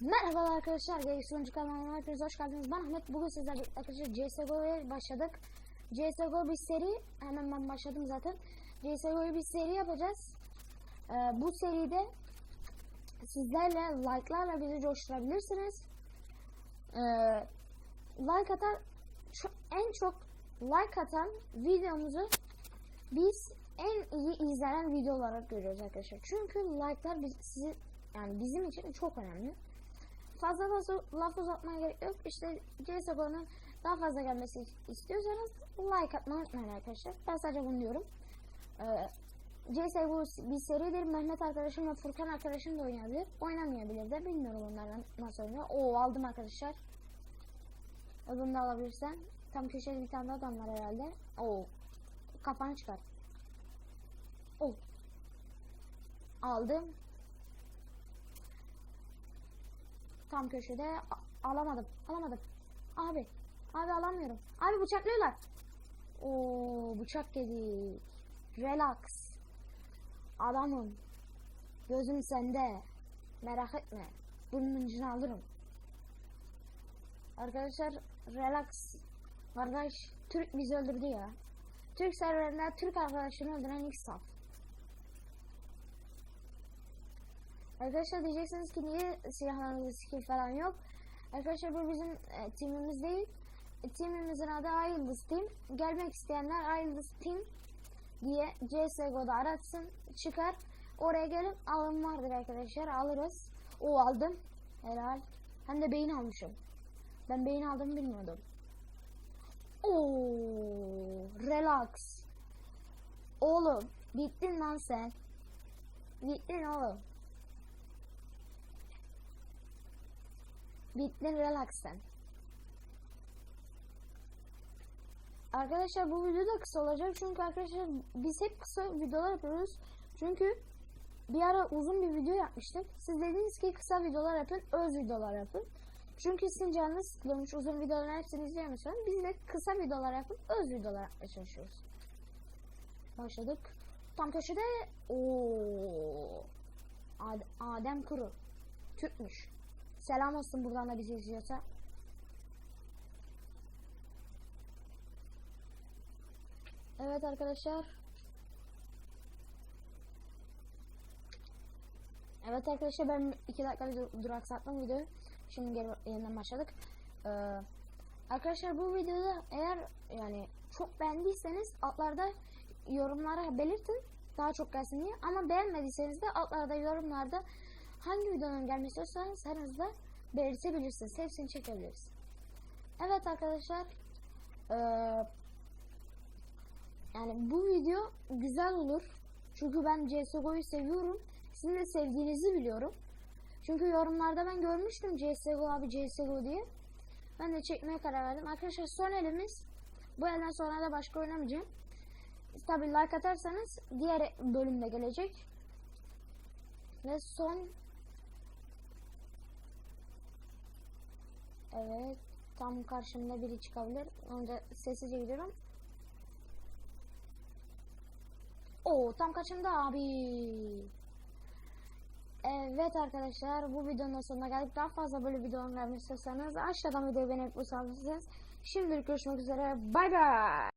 Merhaba arkadaşlar, Gereksiz Oyuncu kanalına hepiniz hoş geldiniz. Ben Ahmet, bugün sizlerle arkadaşlar CSGO'ya başladık. CSGO bir seri, hemen ben başladım zaten. CSGO'yu bir seri yapacağız. Ee, bu seride sizlerle like'larla bizi coşturabilirsiniz. Ee, like atan, en çok like atan videomuzu biz en iyi izlenen video olarak görüyoruz arkadaşlar. Çünkü like'lar biz, sizi, yani bizim için çok önemli fazla fazla laf uzatmaya gerek yok. İşte CSGO'nun daha fazla gelmesi istiyorsanız like atmayı unutmayın arkadaşlar. Ben sadece bunu diyorum. Ee, CSGO bir seridir. Mehmet arkadaşım ve Furkan arkadaşım da oynayabilir. Oynamayabilir de. Bilmiyorum onlardan nasıl oynuyor. Oo aldım arkadaşlar. Öbürünü de alabilirsen. Tam köşede bir tane adam var herhalde. Oo. Kafanı çıkar. Oo. Aldım. Tam köşede A- alamadım. Alamadım. Abi. Abi alamıyorum. Abi bıçaklıyorlar. Oo bıçak yedik. Relax. Adamım. Gözüm sende. Merak etme. Bunun incini alırım. Arkadaşlar relax. Kardeş Türk bizi öldürdü ya. Türk serverinde Türk arkadaşını öldüren ilk saf. Arkadaşlar diyeceksiniz ki niye silahlarınızda skill falan yok? Arkadaşlar bu bizim e, timimiz değil. E, timimizin adı Ay Yıldız Team. Gelmek isteyenler Ay Yıldız Team diye CSGO'da aratsın çıkar. Oraya gelin alım vardır arkadaşlar alırız. O aldım. Helal. Hem de beyin almışım. Ben beyin aldım bilmiyordum. Oo, relax. Oğlum bittin lan sen. Bittin oğlum. Bittin relax sen. Arkadaşlar bu video da kısa olacak çünkü arkadaşlar biz hep kısa videolar yapıyoruz. Çünkü bir ara uzun bir video yapmıştık. Siz dediniz ki kısa videolar yapın, öz videolar yapın. Çünkü sizin canınız sıkılmış, uzun videoların hepsini izleyemiyorsunuz. Biz de kısa videolar yapıp öz videolar yapmaya çalışıyoruz. Başladık. Tam köşede o Adem Kuru. Türkmüş. Selam olsun buradan da bizi izliyorsa. Evet arkadaşlar. Evet arkadaşlar ben 2 dakika bir dur- duraksattım videoyu. Şimdi geri yeniden başladık. Ee, arkadaşlar bu videoda eğer yani çok beğendiyseniz altlarda yorumlara belirtin. Daha çok gelsin diye. Ama beğenmediyseniz de altlarda yorumlarda hangi videonun gelmesi istiyorsanız her hızda belirtebilirsiniz. Hepsini çekebiliriz. Evet arkadaşlar. Ee, yani bu video güzel olur. Çünkü ben CSGO'yu seviyorum. Sizin de sevdiğinizi biliyorum. Çünkü yorumlarda ben görmüştüm CSGO abi CSGO diye. Ben de çekmeye karar verdim. Arkadaşlar son elimiz. Bu elden sonra da başka oynamayacağım. Tabi like atarsanız diğer bölümde gelecek. Ve son Evet. Tam karşımda biri çıkabilir. Önce sessizce gidiyorum. Oo tam karşımda abi. Evet arkadaşlar bu videonun sonuna geldik. Daha fazla böyle videolar gelmek istiyorsanız aşağıdan videoyu beğenip bu. Şimdilik görüşmek üzere. Bay bay.